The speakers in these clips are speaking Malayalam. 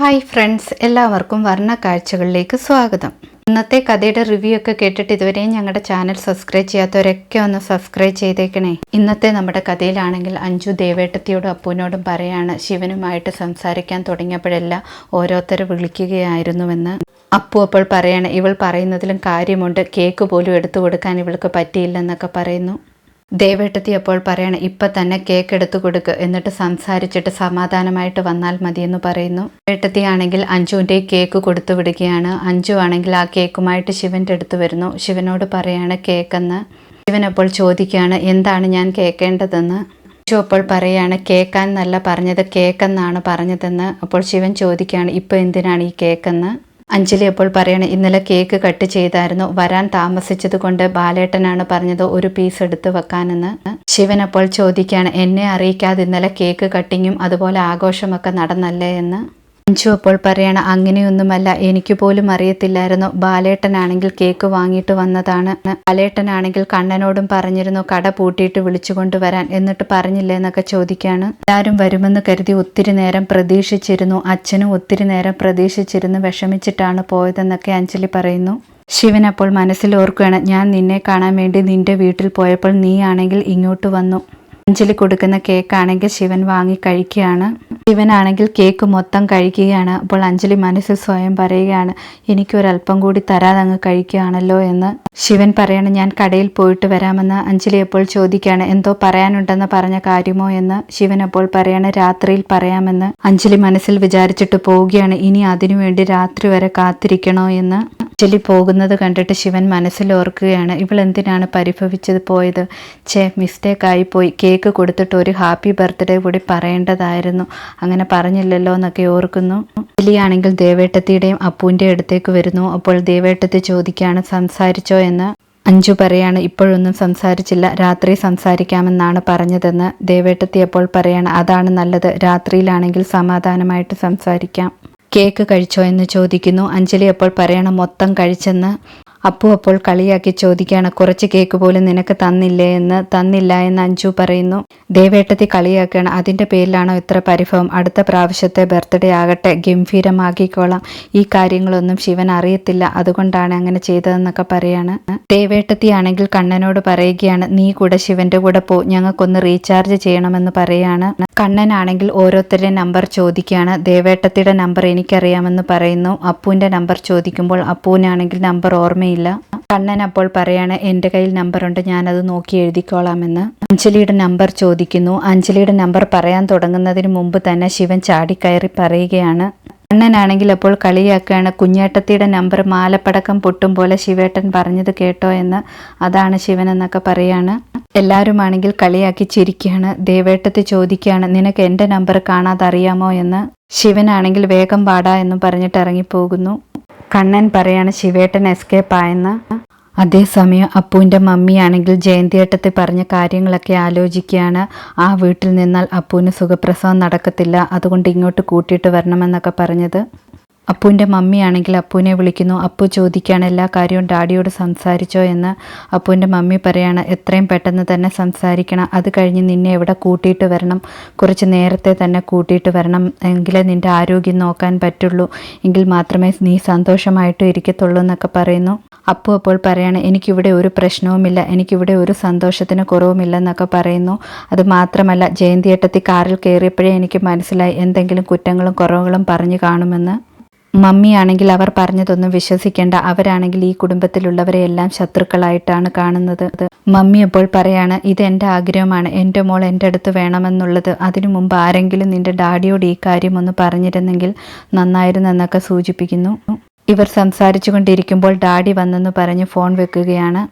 ഹായ് ഫ്രണ്ട്സ് എല്ലാവർക്കും വർണ കാഴ്ചകളിലേക്ക് സ്വാഗതം. ഇന്നത്തെ കഥയുടെ റിവ്യൂ ഒക്കെ കേട്ടിട്ട് ഇതുവരെയും ഞങ്ങളുടെ ചാനൽ സബ്സ്ക്രൈബ് ചെയ്യാത്തവരൊക്കെ ഒന്ന് സബ്സ്ക്രൈബ് ചെയ്തേക്കണേ. ഇന്നത്തെ നമ്മുടെ കഥയിലാണെങ്കിൽ അഞ്ജു ദേവേട്ടത്തിയോടും അപ്പൂനോടും പറയാണ് ശിവനുമായിട്ട് സംസാരിക്കാൻ തുടങ്ങിയപ്പോഴെല്ലാം ഓരോരുത്തർ വിളിക്കുകയായിരുന്നുവെന്ന്. അപ്പു അപ്പോൾ പറയാണ് ഇവൾ പറയുന്നതിലും കാര്യമുണ്ട് കേക്ക് പോലും എടുത്തു കൊടുക്കാൻ ഇവൾക്ക് പറ്റിയില്ലെന്നൊക്കെ പറയുന്നു. ദേവേട്ടത്തി അപ്പോൾ പറയണ ഇപ്പൊ തന്നെ കേക്ക് എടുത്തു കൊടുക്കുക എന്നിട്ട് സംസാരിച്ചിട്ട് സമാധാനമായിട്ട് വന്നാൽ മതിയെന്ന് പറയുന്നു. ദേവേട്ടത്തി ആണെങ്കിൽ അഞ്ജുവിന്റെ കേക്ക് കൊടുത്തു വിടുകയാണ്. അഞ്ജു ആണെങ്കിൽ ആ കേക്കുമായിട്ട് ശിവന്റെ അടുത്ത് വരുന്നു. ശിവനോട് പറയാണ് കേക്കെന്ന്. ശിവൻ അപ്പോൾ ചോദിക്കുകയാണ് എന്താണ് ഞാൻ കേൾക്കേണ്ടതെന്ന് അഞ്ജു അപ്പോൾ പറയാണ് കേക്കാൻ എന്നല്ല പറഞ്ഞത് കേക്കെന്നാണ് പറഞ്ഞതെന്ന്. അപ്പോൾ ശിവൻ ചോദിക്കുകയാണ് ഇപ്പോൾ എന്തിനാണ് ഈ കേക്കെന്ന്? അഞ്ജലി അപ്പോൾ പറയണ ഇന്നലെ കേക്ക് കട്ട് ചെയ്തായിരുന്നു. വരാൻ താമസിച്ചത് കൊണ്ട് ബാലേട്ടനാണ് പറഞ്ഞത് ഒരു പീസ് എടുത്ത് വെക്കാനെന്ന്. ശിവൻ അപ്പോൾ ചോദിക്കുകയാണ് എന്നെ അറിയിക്കാതെ ഇന്നലെ കേക്ക് കട്ടിങ്ങും അതുപോലെ ആഘോഷമൊക്കെ നടന്നല്ലേ എന്ന്? അഞ്ചു അപ്പോൾ പറയണ അങ്ങനെയൊന്നുമല്ല. എനിക്ക് പോലും അറിയത്തില്ലായിരുന്നു. ബാലേട്ടനാണെങ്കിൽ കേക്ക് വാങ്ങിയിട്ട് വന്നതാണ്. ബാലേട്ടനാണെങ്കിൽ കണ്ണനോടും പറഞ്ഞിരുന്നു കട പൂട്ടിയിട്ട് വിളിച്ചുകൊണ്ട് വരാൻ എന്നിട്ട് പറഞ്ഞില്ല എന്നൊക്കെ ചോദിക്കാണ്. എല്ലാവരും വരുമെന്ന് കരുതി ഒത്തിരി നേരം പ്രതീക്ഷിച്ചിരുന്നു. അച്ഛനും ഒത്തിരി നേരം പ്രതീക്ഷിച്ചിരുന്നു വിഷമിച്ചിട്ടാണ് പോയതെന്നൊക്കെ അഞ്ജലി പറയുന്നു. ശിവൻ അപ്പോൾ മനസ്സിൽ ഓർക്കുകയാണ് ഞാൻ നിന്നെ കാണാൻ വേണ്ടി നിന്റെ വീട്ടിൽ പോയപ്പോൾ നീ ആണെങ്കിൽ ഇങ്ങോട്ട് വന്നു. അഞ്ജലി കൊടുക്കുന്ന കേക്കാണെങ്കിൽ ശിവൻ വാങ്ങി കഴിക്കുകയാണ്. ശിവനാണെങ്കിൽ കേക്ക് മൊത്തം കഴിക്കുകയാണ്. അപ്പോൾ അഞ്ജലി മനസ്സിൽ സ്വയം പറയുകയാണ് എനിക്കൊരല്പം കൂടി തരാതെ അങ്ങ് കഴിക്കുകയാണല്ലോ എന്ന്. ശിവൻ പറയണം ഞാൻ കടയിൽ പോയിട്ട് വരാമെന്ന് അഞ്ജലി അപ്പോൾ ചോദിക്കുകയാണ് എന്തോ പറയാനുണ്ടെന്ന് പറഞ്ഞ കാര്യമോ എന്ന്. ശിവൻ അപ്പോൾ പറയാണ് രാത്രിയിൽ പറയാമെന്ന്. അഞ്ജലി മനസ്സിൽ വിചാരിച്ചിട്ട് പോവുകയാണ് ഇനി അതിനുവേണ്ടി രാത്രി വരെ കാത്തിരിക്കണോ എന്ന്. അഞ്ജലി പോകുന്നത് കണ്ടിട്ട് ശിവൻ മനസ്സിൽ ഓർക്കുകയാണ് ഇവൾ എന്തിനാണ് പരിഭവിച്ചത് പോയത്? ചേ മിസ്റ്റേക്കായി പോയി. കേക്ക് കൊടുത്തിട്ട് ഒരു ഹാപ്പി ബർത്ത്ഡേ കൂടി പറയേണ്ടതായിരുന്നു. അങ്ങനെ പറഞ്ഞില്ലല്ലോ എന്നൊക്കെ ഓർക്കുന്നു. അഞ്ജലിയാണെങ്കിൽ ദേവേട്ടത്തിയുടെയും അപ്പൂന്റെ അടുത്തേക്ക് വരുന്നു. അപ്പോൾ ദേവേട്ടത്തി ചോദിക്കുകയാണ് സംസാരിച്ചോ എന്ന്. അഞ്ചു പറയാണ് ഇപ്പോഴൊന്നും സംസാരിച്ചില്ല. രാത്രി സംസാരിക്കാമെന്നാണ് പറഞ്ഞതെന്ന്. ദേവേട്ടത്തി അപ്പോൾ പറയാണ് അതാണ് നല്ലത്. രാത്രിയിലാണെങ്കിൽ സമാധാനമായിട്ട് സംസാരിക്കാം. കേക്ക് കഴിച്ചോ എന്ന് ചോദിക്കുന്നു. അഞ്ജലി അപ്പോൾ പറയണം മൊത്തം കഴിച്ചെന്ന്. അപ്പു അപ്പോൾ കളിയാക്കി ചോദിക്കുകയാണ് കുറച്ച് കേക്ക് പോലും നിനക്ക് തന്നില്ലേ എന്ന്? തന്നില്ല എന്ന് അഞ്ജു പറയുന്നു. ദേവേട്ടത്തി കളിയാക്കുകയാണ് അതിന്റെ പേരിലാണോ ഇത്ര പരിഭവം? അടുത്ത പ്രാവശ്യത്തെ ബർത്ത്ഡേ ആകട്ടെ ഗംഭീരമാക്കിക്കോളാം. ഈ കാര്യങ്ങളൊന്നും ശിവൻ അറിയത്തില്ല അതുകൊണ്ടാണ് അങ്ങനെ ചെയ്തതെന്നൊക്കെ പറയാണ്. ദേവേട്ടത്തി ആണെങ്കിൽ കണ്ണനോട് പറയുകയാണ് നീ കൂടെ ശിവന്റെ കൂടെ പോ ഞങ്ങൾക്കൊന്ന് റീചാർജ് ചെയ്യണമെന്ന് പറയാണ്. കണ്ണനാണെങ്കിൽ ഓരോരുത്തരുടെ നമ്പർ ചോദിക്കുകയാണ് ദേവേട്ടത്തിയുടെ നമ്പർ എനിക്കറിയാമെന്ന് പറയുന്നു. അപ്പുവിന്റെ നമ്പർ ചോദിക്കുമ്പോൾ അപ്പുവിനാണെങ്കിൽ നമ്പർ ഓർമ്മയില്ല കണ്ണൻ അപ്പോൾ പറയാണ് എന്റെ കയ്യിൽ നമ്പറുണ്ട് ഞാനത് നോക്കി എഴുതിക്കോളാമെന്ന്. അഞ്ജലിയുടെ നമ്പർ ചോദിക്കുന്നു. അഞ്ജലിയുടെ നമ്പർ പറയാൻ തുടങ്ങുന്നതിന് മുമ്പ് തന്നെ ശിവൻ ചാടിക്കയറി പറയുകയാണ്. കണ്ണനാണെങ്കിൽ അപ്പോൾ കളിയാക്കുകയാണ്. കുഞ്ഞേട്ടത്തിയുടെ നമ്പർ മാലപ്പടക്കം പൊട്ടും പോലെ ശിവേട്ടൻ പറഞ്ഞത് കേട്ടോ എന്ന് അതാണ് ശിവൻ എന്നൊക്കെ പറയാണ്. എല്ലാവരുമാണെങ്കിൽ കളിയാക്കി ചിരിക്കുകയാണ്. ദേവേട്ടത്തെ ചോദിക്കുകയാണ് നിനക്ക് എന്റെ നമ്പർ കാണാതെ അറിയാമോ എന്ന് ശിവനാണെങ്കിൽ വേഗം പാടാ എന്ന് പറഞ്ഞിട്ട് ഇറങ്ങിപ്പോകുന്നു. കണ്ണൻ പറയാണ് ശിവേട്ടൻ എസ്കേപ്പ് ആയെന്ന്. അതേസമയം അപ്പുവിന്റെ മമ്മിയാണെങ്കിൽ ജയന്തിയേട്ടത്തിൽ പറഞ്ഞ കാര്യങ്ങളൊക്കെ ആലോചിക്കുകയാണ്. ആ വീട്ടിൽ നിന്നാൽ അപ്പുവിന് സുഖപ്രസവം നടക്കത്തില്ല. അതുകൊണ്ട് ഇങ്ങോട്ട് കൂട്ടിയിട്ട് വരണമെന്നൊക്കെ പറഞ്ഞത്. അപ്പുവിന്റെ മമ്മിയാണെങ്കിൽ അപ്പുവിനെ വിളിക്കുന്നു. അപ്പു ചോദിക്കുകയാണ് എല്ലാ കാര്യവും ഡാഡിയോട് സംസാരിച്ചോ എന്ന്. അപ്പുവിന്റെ മമ്മി പറയാണ് എത്രയും പെട്ടെന്ന് തന്നെ സംസാരിക്കണം. അത് കഴിഞ്ഞ് നിന്നെ എവിടെ കൂട്ടിയിട്ട് വരണം? കുറച്ച് നേരത്തെ തന്നെ കൂട്ടിയിട്ട് വരണം എങ്കിലേ നിന്റെ ആരോഗ്യം നോക്കാൻ പറ്റുള്ളൂ. എങ്കിൽ മാത്രമേ നീ സന്തോഷമായിട്ടും ഇരിക്കത്തുള്ളൂ എന്നൊക്കെ പറയുന്നു. അപ്പു അപ്പോൾ പറയാണ് എനിക്കിവിടെ ഒരു പ്രശ്നവുമില്ല. എനിക്കിവിടെ ഒരു സന്തോഷത്തിന് കുറവുമില്ലെന്നൊക്കെ പറയുന്നു. അത് മാത്രമല്ല ജയന്തിയേട്ടത്തി കാറിൽ കയറിയപ്പോഴേ എനിക്ക് മനസ്സിലായി എന്തെങ്കിലും കുറ്റങ്ങളും കുറവുകളും പറഞ്ഞു കാണുമെന്ന്. മമ്മിയാണെങ്കിൽ അവർ പറഞ്ഞതൊന്നും വിശ്വസിക്കേണ്ട. അവരാണെങ്കിൽ ഈ കുടുംബത്തിലുള്ളവരെ എല്ലാം ശത്രുക്കളായിട്ടാണ് കാണുന്നത്. മമ്മി അപ്പോൾ പറയാണ് ഇത് എന്റെ ആഗ്രഹമാണ്. എന്റെ മോൾ എന്റെ അടുത്ത് വേണമെന്നുള്ളത്. അതിനു മുമ്പ് ആരെങ്കിലും നിന്റെ ഡാഡിയോട് ഈ കാര്യം ഒന്ന് പറഞ്ഞിരുന്നെങ്കിൽ നന്നായിരുന്നു എന്നൊക്കെ സൂചിപ്പിക്കുന്നു. ഇവർ സംസാരിച്ചു കൊണ്ടിരിക്കുമ്പോൾ ഡാഡി വന്നെന്ന് പറഞ്ഞ് ഫോൺ വെക്കുകയാണ്.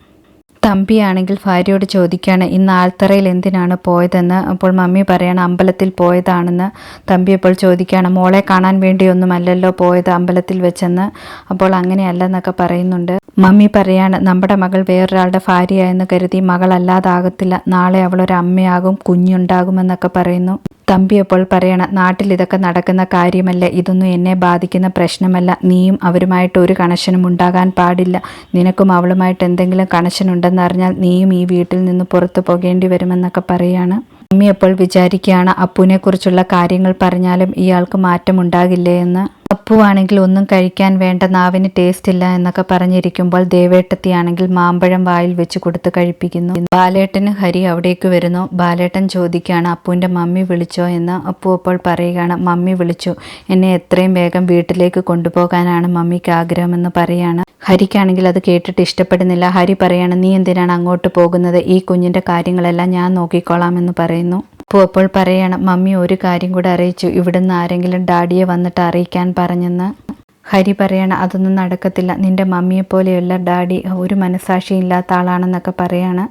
തമ്പിയാണെങ്കിൽ ഭാര്യയോട് ചോദിക്കുകയാണ് ഇന്ന് ആൽത്തറയിൽ എന്തിനാണ് പോയതെന്ന്? അപ്പോൾ മമ്മി പറയണം അമ്പലത്തിൽ പോയതാണെന്ന്. തമ്പി അപ്പോൾ ചോദിക്കുകയാണ് മോളെ കാണാൻ വേണ്ടിയൊന്നുമല്ലല്ലോ പോയത് അമ്പലത്തിൽ വെച്ചെന്ന്? അപ്പോൾ അങ്ങനെയല്ലെന്നൊക്കെ പറയുന്നുണ്ട്. മമ്മി പറയാണ് നമ്മുടെ മകൾ വേറൊരാളുടെ ഭാര്യയായെന്ന് കരുതി മകളല്ലാതാകത്തില്ല. നാളെ അവളൊരു അമ്മയാകും കുഞ്ഞുണ്ടാകുമെന്നൊക്കെ പറയുന്നു. തമ്പി അപ്പോൾ പറയണ നാട്ടിൽ ഇതൊക്കെ നടക്കുന്ന കാര്യമല്ല ഇതൊന്നും എന്നെ ബാധിക്കുന്ന പ്രശ്നമല്ല. നീയും അവരുമായിട്ട് ഒരു കണക്ഷനും ഉണ്ടാകാൻ പാടില്ല. നിനക്കും അവളുമായിട്ട് എന്തെങ്കിലും കണക്ഷൻ ഉണ്ടെന്നറിഞ്ഞാൽ നീയും ഈ വീട്ടിൽ നിന്ന് പുറത്തു പോകേണ്ടി വരുമെന്നൊക്കെ പറയാണ്. അമ്മി അപ്പോൾ വിചാരിക്കുകയാണ് അപ്പുവിനെ കുറിച്ചുള്ള കാര്യങ്ങൾ പറഞ്ഞാലും ഇയാൾക്ക് മാറ്റമുണ്ടാകില്ലേ എന്ന്. അപ്പുവാണെങ്കിൽ ഒന്നും കഴിക്കാൻ വേണ്ട നാവിന് ടേസ്റ്റ് ഇല്ല എന്നൊക്കെ പറഞ്ഞിരിക്കുമ്പോൾ ദേവേട്ടത്തിയാണെങ്കിൽ മാമ്പഴം വായിൽ വെച്ച് കൊടുത്ത് കഴിപ്പിക്കുന്നു. ബാലേട്ടന് ഹരി അവിടേക്ക് വരുന്നു. ബാലേട്ടൻ ചോദിക്കുകയാണ് അപ്പുവിന്റെ മമ്മി വിളിച്ചോ എന്ന്? അപ്പു അപ്പോൾ പറയുകയാണ് മമ്മി വിളിച്ചു. എന്നെ എത്രയും വേഗം വീട്ടിലേക്ക് കൊണ്ടുപോകാനാണ് മമ്മിക്ക് ആഗ്രഹമെന്ന് പറയാണ്. ഹരിക്കാണെങ്കിൽ അത് കേട്ടിട്ട് ഇഷ്ടപ്പെടുന്നില്ല. ഹരി പറയാണ് നീ എന്തിനാണ് അങ്ങോട്ട് പോകുന്നത്? ഈ കുഞ്ഞിന്റെ കാര്യങ്ങളെല്ലാം ഞാൻ നോക്കിക്കോളാമെന്ന് പറയുന്നു. അപ്പോൾ അപ്പോൾ പറയാണ് മമ്മി ഒരു കാര്യം കൂടെ അറിയിച്ചു. ഇവിടുന്ന് ആരെങ്കിലും ഡാഡിയെ വന്നിട്ട് അറിയിക്കാൻ പറഞ്ഞെന്ന്. ഹരി പറയാണ് അതൊന്നും നടക്കത്തില്ല. നിന്റെ മമ്മിയെ പോലെയുള്ള ഡാഡി ഒരു മനസാക്ഷി ഇല്ലാത്ത ആളാണെന്നൊക്കെ പറയാണ്.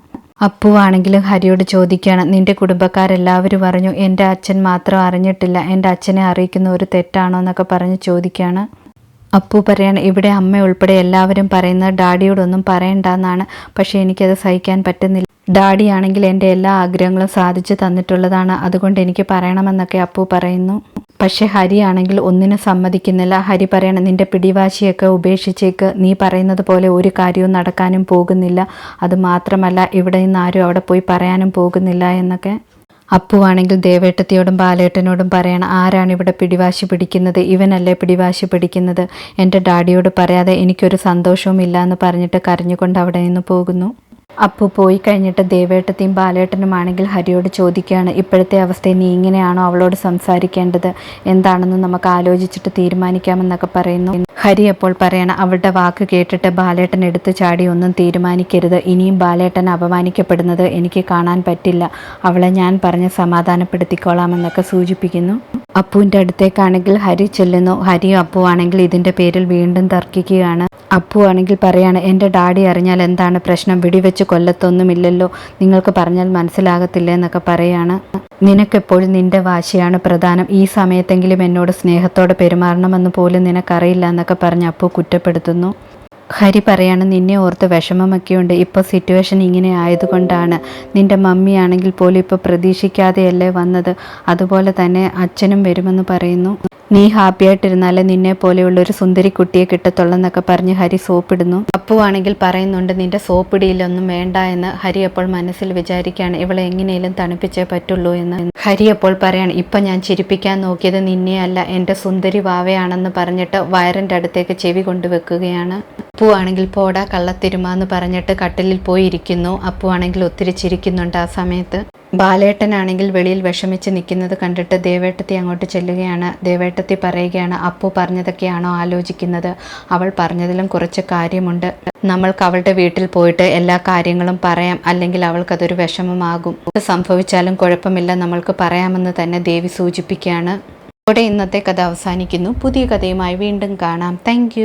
അപ്പുവാണെങ്കിലും ഹരിയോട് ചോദിക്കുകയാണ് നിന്റെ കുടുംബക്കാരെല്ലാവരും പറഞ്ഞു എന്റെ അച്ഛൻ മാത്രം അറിഞ്ഞിട്ടില്ല. എന്റെ അച്ഛനെ അറിയിക്കുന്ന ഒരു തെറ്റാണോ? എന്നൊക്കെ പറഞ്ഞ് ചോദിക്കുകയാണ്. അപ്പു പറയാണ് ഇവിടെ അമ്മ ഉൾപ്പെടെ എല്ലാവരും പറയുന്നത് ഡാഡിയോടൊന്നും പറയണ്ടെന്നാണ്. പക്ഷേ എനിക്കത് സഹിക്കാൻ പറ്റുന്നില്ല. ഡാഡിയാണെങ്കിൽ എന്റെ എല്ലാ ആഗ്രഹങ്ങളും സാധിച്ചു തന്നിട്ടുള്ളതാണ്. അതുകൊണ്ട് എനിക്ക് പറയണമെന്നൊക്കെ അപ്പു പറയുന്നു. പക്ഷെ ഹരി ആണെങ്കിൽ ഒന്നിനും സമ്മതിക്കുന്നില്ല. ഹരി പറയണം നിന്റെ പിടിവാശിയൊക്കെ ഉപേക്ഷിച്ചേക്ക്. നീ പറയുന്നത് പോലെ ഒരു കാര്യവും നടക്കാനും പോകുന്നില്ല. അതുമാത്രമല്ല ഇവിടെ നിന്ന് ആരും അവിടെ പോയി പറയാനും പോകുന്നില്ല എന്നൊക്കെ. അപ്പുവാണെങ്കിൽ ദേവേട്ടത്തിയോടും ബാലേട്ടനോടും പറയണം ആരാണ് ഇവിടെ പിടിവാശി പിടിക്കുന്നത്? ഇവനല്ലേ പിടിവാശി പിടിക്കുന്നത്? എന്റെ ഡാഡിയോട് പറയാതെ എനിക്കൊരു സന്തോഷവും ഇല്ല എന്ന് പറഞ്ഞിട്ട് കരഞ്ഞുകൊണ്ട് അവിടെ നിന്ന് പോകുന്നു. അപ്പു പോയി കഴിഞ്ഞിട്ട് ദേവേട്ടത്തെയും ബാലേട്ടനുമാണെങ്കിൽ ഹരിയോട് ചോദിക്കുകയാണ് ഇപ്പോഴത്തെ അവസ്ഥയിൽ നീ ഇങ്ങനെയാണോ അവളോട് സംസാരിക്കേണ്ടത്? എന്താണെന്ന് നമുക്ക് ആലോചിച്ചിട്ട് തീരുമാനിക്കാമെന്നൊക്കെ പറയുന്നു. ഹരി അപ്പോൾ പറയണം അവളുടെ വാക്ക് കേട്ടിട്ട് ബാലേട്ടൻ എടുത്തു ചാടി ഒന്നും തീരുമാനിക്കരുത്. ഇനിയും ബാലേട്ടൻ അപമാനിക്കപ്പെടുന്നത് എനിക്ക് കാണാൻ പറ്റില്ല. അവളെ ഞാൻ പറഞ്ഞ് സമാധാനപ്പെടുത്തിക്കോളാമെന്നൊക്കെ സൂചിപ്പിക്കുന്നു. അപ്പുവിന്റെ അടുത്തേക്കാണെങ്കിൽ ഹരി ചെല്ലുന്നു. ഹരിയും അപ്പു ആണെങ്കിൽ ഇതിന്റെ പേരിൽ വീണ്ടും തർക്കിക്കുകയാണ്. അപ്പു ആണെങ്കിൽ പറയാണ് എന്റെ ഡാഡി അറിഞ്ഞാൽ എന്താണ് പ്രശ്നം? വെടിവെച്ച് കൊല്ലത്തൊന്നുമില്ലല്ലോ. നിങ്ങൾക്ക് പറഞ്ഞാൽ മനസ്സിലാകത്തില്ല എന്നൊക്കെ പറയാണ്. നിനക്കെപ്പോഴും നിന്റെ വാശിയാണ് പ്രധാനം. ഈ സമയത്തെങ്കിലും എന്നോട് സ്നേഹത്തോടെ പെരുമാറണമെന്ന് പോലും നിനക്കറിയില്ല എന്നൊക്കെ പറഞ്ഞ് അപ്പു കുറ്റപ്പെടുത്തുന്നു. ഹരി പറയാണ് നിന്നെ ഓർത്ത് വിഷമമൊക്കെയുണ്ട്. ഇപ്പോൾ സിറ്റുവേഷൻ ഇങ്ങനെ ആയതുകൊണ്ടാണ്. നിന്റെ മമ്മിയാണെങ്കിൽ പോലും ഇപ്പോൾ പ്രതീക്ഷിക്കാതെയല്ലേ വന്നത്. അതുപോലെ തന്നെ അച്ഛനും വരുമെന്ന് പറയുന്നു. നീ ഹാപ്പി ആയിട്ടിരുന്നാലേ നിന്നെ പോലെയുള്ള ഒരു സുന്ദരി കുട്ടിയെ കിട്ടത്തുള്ളൂ എന്നൊക്കെ പറഞ്ഞ് ഹരി സോപ്പിടുന്നു. അപ്പുവാണെങ്കിൽ പറയുന്നുണ്ട് നിന്റെ സോപ്പിടിയിലൊന്നും വേണ്ട എന്ന് ഹരി അപ്പോൾ മനസ്സിൽ വിചാരിക്കുകയാണ്. ഇവളെ എങ്ങനെയും തണുപ്പിച്ചേ പറ്റുള്ളൂ എന്ന്. ഹരി അപ്പോൾ പറയാണ് ഇപ്പം ഞാൻ ചിരിപ്പിക്കാൻ നോക്കിയത് നിന്നെയല്ല എന്റെ സുന്ദരി വാവയാണെന്ന് പറഞ്ഞിട്ട് വയറിന്റെ അടുത്തേക്ക് ചെവി കൊണ്ടുവെക്കുകയാണ്. അപ്പു ആണെങ്കിൽ പോടാ കള്ളത്തിരുമ എന്ന് പറഞ്ഞിട്ട് കട്ടിലിൽ പോയിരിക്കുന്നു. അപ്പു ആണെങ്കിൽ ഒത്തിരി ചിരിക്കുന്നുണ്ട് ആ സമയത്ത്. ബാലേട്ടനാണെങ്കിൽ വെളിയിൽ വിഷമിച്ച് നിൽക്കുന്നത് കണ്ടിട്ട് ദേവേട്ടത്തി അങ്ങോട്ട് ചെല്ലുകയാണ്. ദേവേട്ടത്തി പറയുകയാണ് അപ്പു പറഞ്ഞതൊക്കെയാണോ ആലോചിക്കുന്നത്? അവൾ പറഞ്ഞതിലും കുറച്ച് കാര്യമുണ്ട്. നമ്മൾക്ക് അവളുടെ വീട്ടിൽ പോയിട്ട് എല്ലാ കാര്യങ്ങളും പറയാം. അല്ലെങ്കിൽ അവൾക്കതൊരു വിഷമമാകും. സംഭവിച്ചാലും കുഴപ്പമില്ല. നമ്മൾക്ക് പറയാമെന്ന് തന്നെ ദേവി സൂചിപ്പിക്കുകയാണ്. ഇവിടെ ഇന്നത്തെ കഥ അവസാനിക്കുന്നു. പുതിയ കഥയുമായി വീണ്ടും കാണാം. താങ്ക്